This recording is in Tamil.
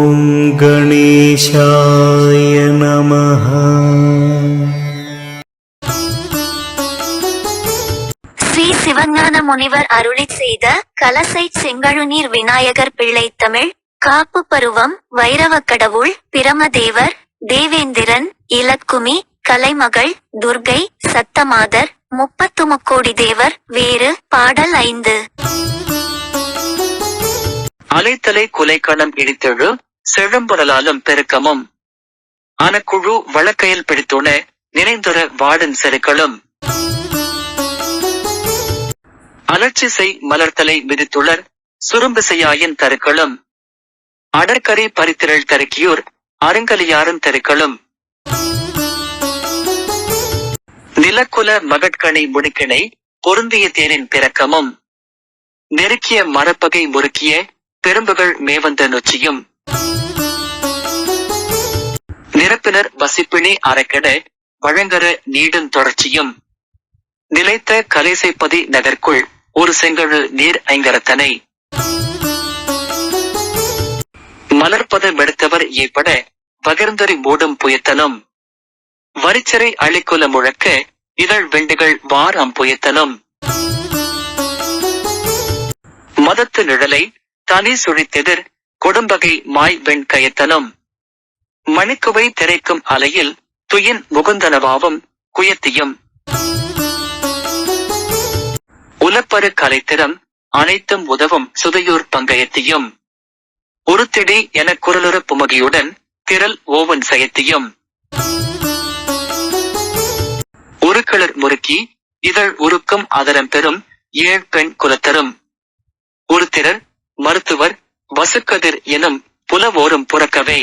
ॐ गणेशाय नमः ஸ்ரீ சிவஞான முனிவர் அருளிச் செய்த கலசை செங்கழுநீர் விநாயகர் பிள்ளை தமிழ் காப்பு பருவம் வைரவக் கடவுள் பிரமதேவர் தேவேந்திரன் இலக்குமி கலைமகள் துர்கை சத்தமாதர் முப்பத்து முக்கோடி தேவர் வேறு பாடல் ஐந்து அலைத்தலை குலைக்கணம் இடித்தெழு செழும்புரலாலும் பெருக்கமும். அனக்குழு வழக்கையில் பிடித்துண நினைந்துற வாடன் செருக்களும் அலர்ச்சிசை மலர்த்தலை மிதித்துளர் சுரும்பிசையாயின் தருக்களும். அடற்கரை பரித்திரள் தருக்கியூர் அருங்கலியாரும் தெருக்களும். நிலக்குல மகட்கணை முடுக்கிணை பொருந்திய தேரின் பிறக்கமும். நெருக்கிய மரப்பகை முறுக்கிய பெரும்புகள் மேவந்த நொச்சியும். நிரப்பினர் வசிப்பிணி அரைக்கட வழங்கர நீடும் தொடர்ச்சியும். நிலைத்த கலைசைப்பதி நகர்க்குள் ஒரு செங்கழு நீர் ஐங்கரத்தனை. மலர்ப்பத எடுத்தவர் ஏற்பட பகிர்ந்தறி மூடும் புயத்தலும். வரிச்சரை அழிக்குல முழக்க இதழ் வெண்டுகள் வாரம் புயத்தலும். மதத்து நிழலை தனி சுழித்தெதிர் கொடும்பகை மாய் வெண் கயத்தனும் மணிக்குவை திரைக்கும் அலையில் துயின் முகுந்தனவாவும் குயத்தியும். உலப்பரு கலைத்திறம் அனைத்தும் உதவும் சுதையூர் பங்கயத்தியும். உருத்திடி என குரலுற புமகியுடன் திரள் ஓவன் செயத்தியும். உருக்களர் முறுக்கி இதழ் உருக்கும் அதரம் பெறும் ஏழ் பெண் குலத்தரும். உருத்திரர் மருத்துவர் வசுக்கதிர் எனும் புலவோரும் புறக்கவே.